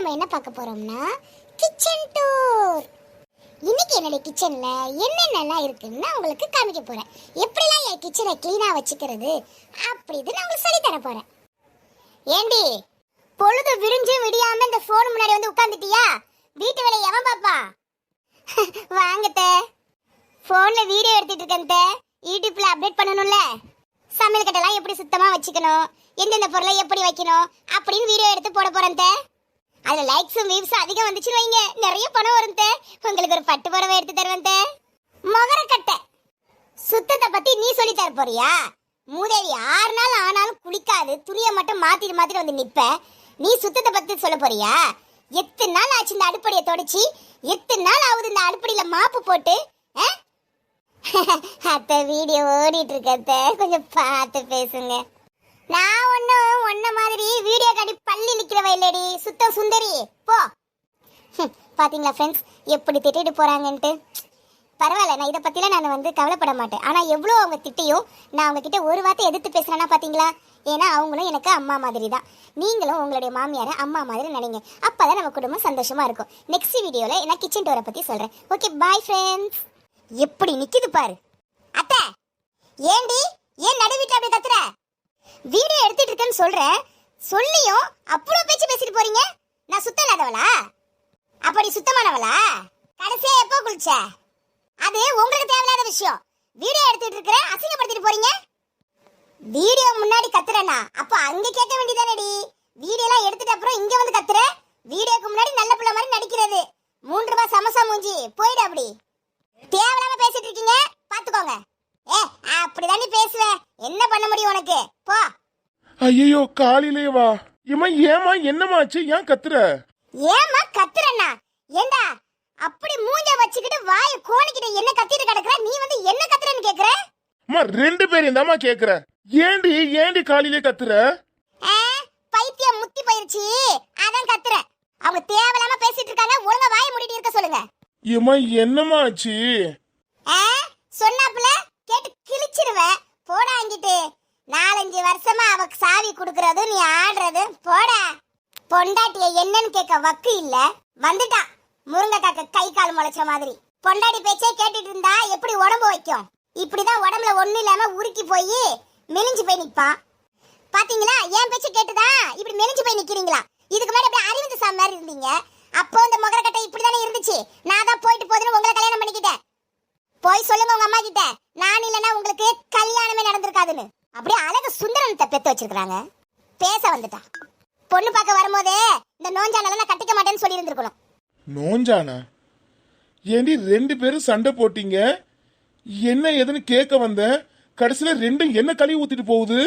நம்ம என்ன பார்க்க போறோம்னா கிச்சன் டூர் இன்னைக்கு என்னுடைய கிச்சனில் என்னென்னலாம் இருக்குன்னு நான் உங்களுக்கு காமிக்க போகிறேன் எப்படிலாம் என் கிச்சனை க்ளீனாக வச்சுக்கிறது அப்படின்னு நான் உங்களுக்கு சொல்லி தர ஏண்டி பொழுது விரிஞ்சு விடியாம இந்த ஃபோன் முன்னாடி வந்து உட்காந்துட்டியா வீட்டு வேலையை எவன் பாப்பா வாங்கத்த ஃபோனில் வீடியோ எடுத்துட்டு இருக்கேன் யூடியூப்பில் யூடியூப்ல அப்டேட் பண்ணணும்ல. சமையல் கட்டெல்லாம் எப்படி சுத்தமாக வச்சுக்கணும்? எந்தெந்த பொருளை எப்படி வைக்கணும்? அப்படின்னு வீடியோ எடுத்து போட போகிறேன் அதுல லைக்ஸும் வியூஸும் அதிகம் வந்துச்சுன்னு வைங்க. நிறைய பணம் வரும் உங்களுக்கு ஒரு பட்டு புடவை எடுத்து தருவேன் அத்தை. மொகரக்கட்டை சுத்தத்தை பத்தி நீ சொல்லி தர போறியா? மூதேவி ஆறு நாள் ஆனாலும் குளிக்காது துணியை மட்டும் மாத்திட்டு மாத்திட்டு வந்து நிப்ப. நீ சுத்தத்தை பத்தி சொல்ல போறியா? எத்தனை நாள் ஆச்சு இந்த அடுப்படியை தொடச்சி. எத்தனை நாள் ஆகுது இந்த அடுப்படியில மாப்பு போட்டு. ஆ? அத்தை வீடியோ ஓடிட்டு இருக்கத்த கொஞ்சம் பார்த்து பேசுங்க. நான் ஒன்றும் ஒன்ன மாதிரி வீடியோ காட்டி பள்ளி இல்லடி சுத்த சுந்தரி. போ. ஹம், பாத்தீங்களா ஃப்ரெண்ட்ஸ் எப்படி திட்டிட்டு போறாங்கன்ட்டு? பரவாயில்ல நான் இதை பற்றிலாம் நான் வந்து கவலைப்பட மாட்டேன். ஆனால் எவ்வளோ அவங்க திட்டியும் நான் அவங்க கிட்ட ஒரு வார்த்தை எதிர்த்து பேசுறேன்னா பார்த்தீங்களா ஏன்னா அவங்களும் எனக்கு அம்மா மாதிரி தான் நீங்களும் உங்களுடைய மாமியாரை அம்மா மாதிரி நினைங்க. அப்போ தான் நம்ம குடும்பம் சந்தோஷமா இருக்கும். நெக்ஸ்ட் வீடியோவில் நான் கிச்சன் டோரை பற்றி சொல்கிறேன் ஓகே பாய் ஃப்ரெண்ட்ஸ் எப்படி நிற்கிது பாரு. அத்தை ஏண்டி? ஏன் நடு வீட்டில் அப்படி கத்துற? வீடியோ எடுத்துட்டு இருக்கேன்னு சொல்கிறேன் சொல்லியும் அப்புறம் பேச்சு பேசிட்டு போறீங்க? நான் சுத்தம் இல்லாதவளா அப்படி சுத்தமானவளா? கடைசியா எப்போ குளிச்ச? அது உங்களுக்கு தேவையில்லாத விஷயம். வீடியோ எடுத்துட்டு இருக்கிற அசிங்கப்படுத்திட்டு போறீங்க? வீடியோ முன்னாடி கத்துறேனா அப்ப அங்க கேட்க வேண்டியதானடி வீடியோ எல்லாம் எடுத்துட்டு அப்புறம் இங்க வந்து கத்துற? வீடியோக்கு முன்னாடி நல்ல பிள்ளை மாதிரி நடிக்கிறது. மூன்று ரூபாய் சமோசா மூஞ்சி. போயிடு அப்படி. தேவையில்லாம பேசிட்டு இருக்கீங்க. பாத்துக்கோங்க. ஏ அப்படிதானே பேசுவேன் என்ன பண்ண முடியும் உனக்கு? போ. ஐயோ காலையிலே வா. இம்மா ஏமா என்னமாச்சு ஏன் கத்துற? ஏமா கத்துறண்ணா ஏண்டா? அப்படி மூஞ்ச வச்சுக்கிட்டு வாய கோணிக்கிட்டு என்ன கத்திட்டு கிடக்குற? நீ வந்து என்ன கத்துறன்னு கேக்குற? அம்மா ரெண்டு பேரும் தாம்மா கேக்குற. ஏண்டி ஏண்டி காலையிலே கத்துற? பைத்தியம் முத்தி போயிருச்சு. அதான் கத்துறேன் அவங்க தேவையில்லாம பேசிட்டு இருக்காங்க. ஒழுங்கா வாய மூடிட்டு இருக்க சொல்லுங்க. இம்மா என்னம்மா ஆச்சு சொன்னாப்புல? கேட்டு கிழிச்சிருவேன் போடா அங்கிட்டு நாலஞ்சு வருஷமா அவக்கு சாவி குடுக்கறது நீ ஆடுறது. போட. பொண்டாட்டிய என்னன்னு கேட்க வக்கு இல்ல. வந்துட்டான். முருங்கக்காக்க கை கால் முளைச்ச மாதிரி. பொண்டாட்டி பேச்சே கேட்டுட்டு இருந்தா எப்படி உடம்பு வைக்கும்? இப்படிதான் உடம்புல ஒண்ணு இல்லாம உருக்கி போய் மெலிஞ்சு போய் நிப்பான். பாத்தீங்களா? என் பேச்சு கேட்டுதா? இப்படி மெலிஞ்சு போய் நிக்கிறீங்களா? இதுக்கு முன்னாடி அப்படியே அறிவிந்த சாமி மாதிரி இருந்தீங்க. அப்போ இந்த முகரக்கட்டை இப்படிதானே இருந்துச்சு. நான் தான் போயிட்டு போதுன்னு உங்களை கல்யாணம் பண்ணிக்கிட்டேன். போய் சொல்லுங்க உங்க அம்மா கிட்ட. நான் இல்லைன்னா உங்களுக்கு கல்யாணமே நடந்து அப்படியே அழகு சுந்தரத்தை பெத்து வச்சிருக்காங்க பேச வந்துட்டா. பொண்ணு பார்க்க வரும்போதே இந்த நோஞ்சானால நான் கட்டிக்க மாட்டேன்னு சொல்லி இருந்திருக்கணும் நோஞ்சானா? ஏண்டி ரெண்டு பேரும் சண்டை போட்டீங்க? என்ன ஏதுன்னு கேட்க வந்தேன். கடைசியில் ரெண்டும் என்ன கழுவி ஊத்திட்டு போகுது?